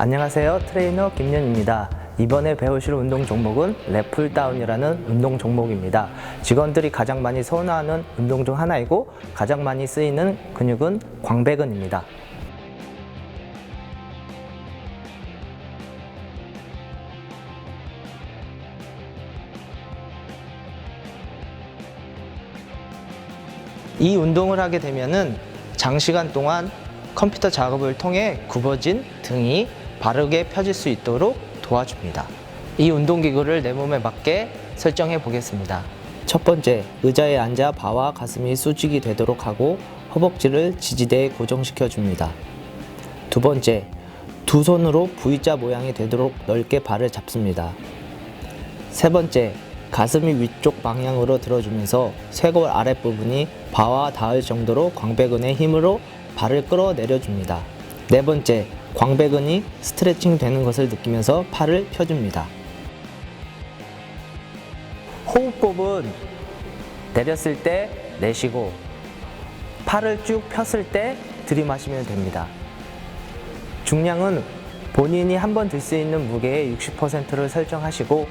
안녕하세요. 트레이너 김연입니다. 이번에 배우실 운동 종목은 랩풀다운이라는 운동 종목입니다. 직원들이 가장 많이 선호하는 운동 중 하나이고 가장 많이 쓰이는 근육은 광배근입니다. 이 운동을 하게 되면은 장시간 동안 컴퓨터 작업을 통해 굽어진 등이 바르게 펴질 수 있도록 도와줍니다. 이 운동기구를 내 몸에 맞게 설정해 보겠습니다. 첫 번째, 의자에 앉아 바와 가슴이 수직이 되도록 하고 허벅지를 지지대에 고정시켜 줍니다. 두 번째, 두 손으로 V자 모양이 되도록 넓게 발을 잡습니다. 세 번째, 가슴이 위쪽 방향으로 들어주면서 쇄골 아랫부분이 바와 닿을 정도로 광배근의 힘으로 발을 끌어내려줍니다. 네 번째, 광배근이 스트레칭 되는 것을 느끼면서 팔을 펴줍니다. 호흡법은 내렸을 때 내쉬고 팔을 쭉 폈을 때 들이마시면 됩니다. 중량은 본인이 한 번 들 수 있는 무게의 60%를 설정하시고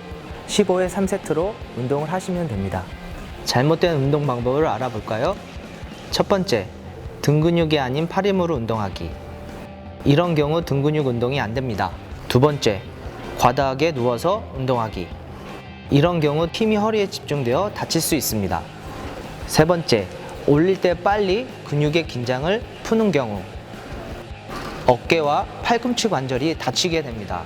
15회 3세트로 운동을 하시면 됩니다. 잘못된 운동 방법을 알아볼까요? 첫 번째, 등 근육이 아닌 팔 힘으로 운동하기. 이런 경우 등 근육 운동이 안 됩니다. 두 번째, 과다하게 누워서 운동하기. 이런 경우 힘이 허리에 집중되어 다칠 수 있습니다. 세 번째, 올릴 때 빨리 근육의 긴장을 푸는 경우. 어깨와 팔꿈치 관절이 다치게 됩니다.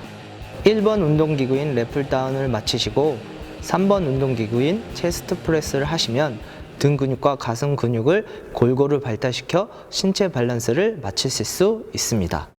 1번 운동기구인 래플다운을 마치시고 3번 운동기구인 체스트 프레스를 하시면 등 근육과 가슴 근육을 골고루 발달시켜 신체 밸런스를 맞추실 수 있습니다.